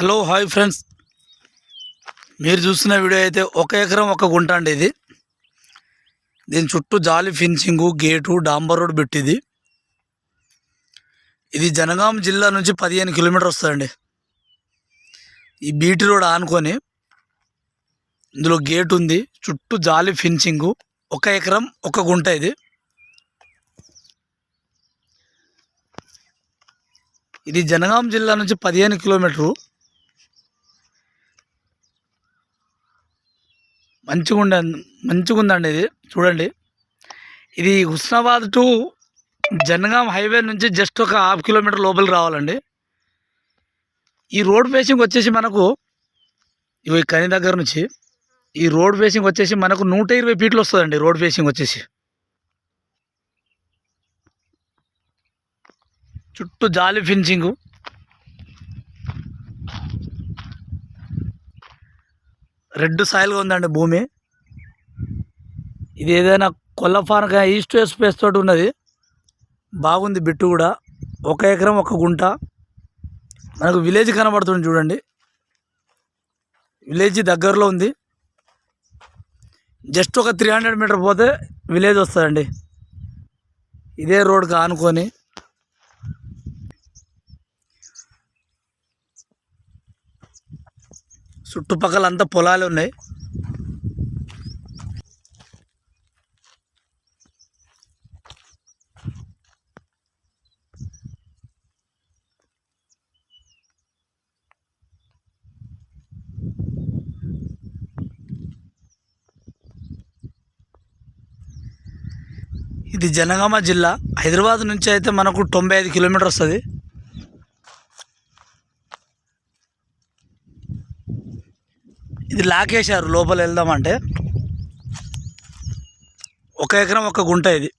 Hello hi friends. మీరు చూస్తున్న video అయితే ఒక ఎకరం ఒక గుంట అండి ఇది. దీని చుట్టూ జాలి ఫిన్సింగు గేటు డాంబర్ రోడ్ పెట్టింది. ఇది జనగాం జిల్లా నుంచి పదిహేను కిలోమీటర్ వస్తుందండి. ఈ బీటీ రోడ్ ఆనుకొని ఇందులో గేట్ ఉంది. చుట్టూ జాలి ఫిన్సింగు ఒక ఎకరం ఒక గుంట ఇది. ఇది జనగాం జిల్లా నుంచి పదిహేను కిలోమీటరు మంచిగా ఉండ మంచిగా ఉందండి ఇది. చూడండి. ఇది హుస్నాబాద్ టు జనగాం హైవే నుంచి జస్ట్ ఒక హాఫ్ కిలోమీటర్ లోపలికి రావాలండి. ఈ రోడ్ ఫేసింగ్ వచ్చేసి మనకు ఇవి కని దగ్గర నుంచి ఈ రోడ్ ఫేసింగ్ వచ్చేసి మనకు నూట ఇరవై ఫీట్లు వస్తుందండి రోడ్ ఫేసింగ్ వచ్చేసి. చుట్టూ జాలి ఫిన్సింగు. రెడ్ సాయిల్గా ఉందండి భూమి. ఇది ఏదైనా కొల్లఫానక ఈస్ట్ వేస్ట్ ఫేస్ తోటి ఉన్నది. బాగుంది బిట్టు కూడా. ఒక ఎకరం ఒక గుంట. మనకు విలేజ్ కనబడుతుంది చూడండి. విలేజ్ దగ్గరలో ఉంది. జస్ట్ ఒక త్రీ హండ్రెడ్ మీటర్ పోతే విలేజ్ వస్తుందండి. ఇదే రోడ్కి ఆనుకొని చుట్టుపక్కల అంతా పొలాలు ఉన్నాయి. ఇది జనగామ జిల్లా. హైదరాబాద్ నుంచి అయితే మనకు తొంభై ఐదు కిలోమీటర్ వస్తుంది ఇది లాకేశారు లోపల వెళ్దామంటే. ఒక ఎకరం ఒక గుంట ఇది.